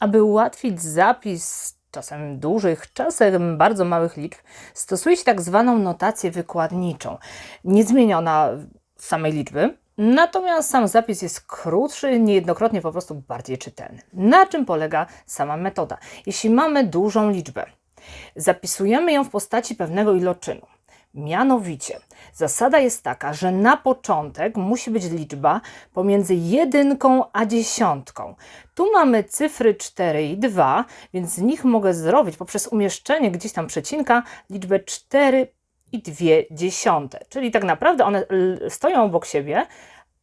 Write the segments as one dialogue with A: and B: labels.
A: Aby ułatwić zapis czasem dużych, czasem bardzo małych liczb, stosuje się tak zwaną notację wykładniczą. Niezmieniona samej liczby, natomiast sam zapis jest krótszy, niejednokrotnie po prostu bardziej czytelny. Na czym polega sama metoda? Jeśli mamy dużą liczbę, zapisujemy ją w postaci pewnego iloczynu. Mianowicie, zasada jest taka, że na początek musi być liczba pomiędzy jedynką a dziesiątką. Tu mamy cyfry 4 i 2, więc z nich mogę zrobić poprzez umieszczenie gdzieś tam przecinka liczbę 4 i 2 dziesiąte. Czyli tak naprawdę one stoją obok siebie,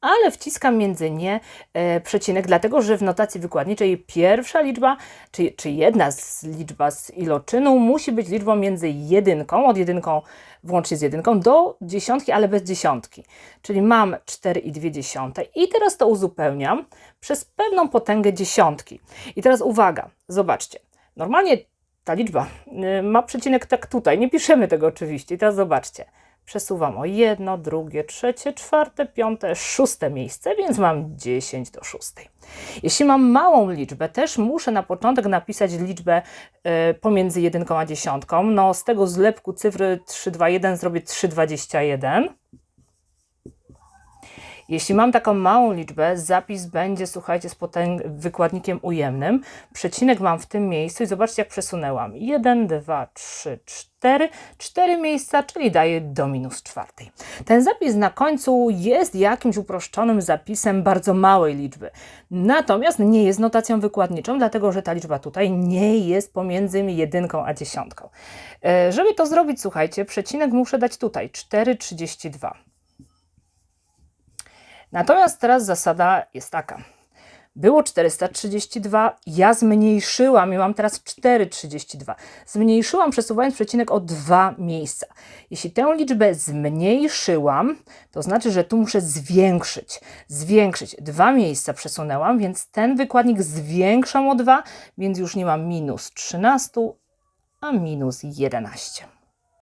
A: ale wciskam między nie e, przecinek, dlatego że w notacji wykładniczej pierwsza liczba, czy, czy jedna z liczba z iloczynu musi być liczbą między jedynką, od jedynką włącznie z jedynką, do dziesiątki, ale bez dziesiątki. Czyli mam 4 i 2 dziesiąte i teraz to uzupełniam przez pewną potęgę dziesiątki. I teraz uwaga, zobaczcie. Normalnie ta liczba y, ma przecinek tak tutaj, nie piszemy tego oczywiście. I teraz zobaczcie. Przesuwam o jedno, drugie, trzecie, czwarte, piąte, szóste miejsce, więc mam 10 do szóstej. Jeśli mam małą liczbę, też muszę na początek napisać liczbę y, pomiędzy jedynką a dziesiątką. No, z tego zlepku cyfry 3, 2, 1 zrobię 3,21. Jeśli mam taką małą liczbę, zapis będzie, słuchajcie, z wykładnikiem ujemnym. Przecinek mam w tym miejscu i zobaczcie, jak przesunęłam. 1, 2, 3, 4. 4 miejsca, czyli daje do minus czwartej. Ten zapis na końcu jest jakimś uproszczonym zapisem bardzo małej liczby. Natomiast nie jest notacją wykładniczą, dlatego że ta liczba tutaj nie jest pomiędzy jedynką a dziesiątką. E, Żeby to zrobić, słuchajcie, przecinek muszę dać tutaj 4,32. Natomiast teraz zasada jest taka. Było 432, ja zmniejszyłam i mam teraz 432. Zmniejszyłam przesuwając przecinek o dwa miejsca. Jeśli tę liczbę zmniejszyłam, to znaczy, że tu muszę zwiększyć. Zwiększyć. Dwa miejsca przesunęłam, więc ten wykładnik zwiększam o dwa, więc już nie mam minus 13, a minus 11.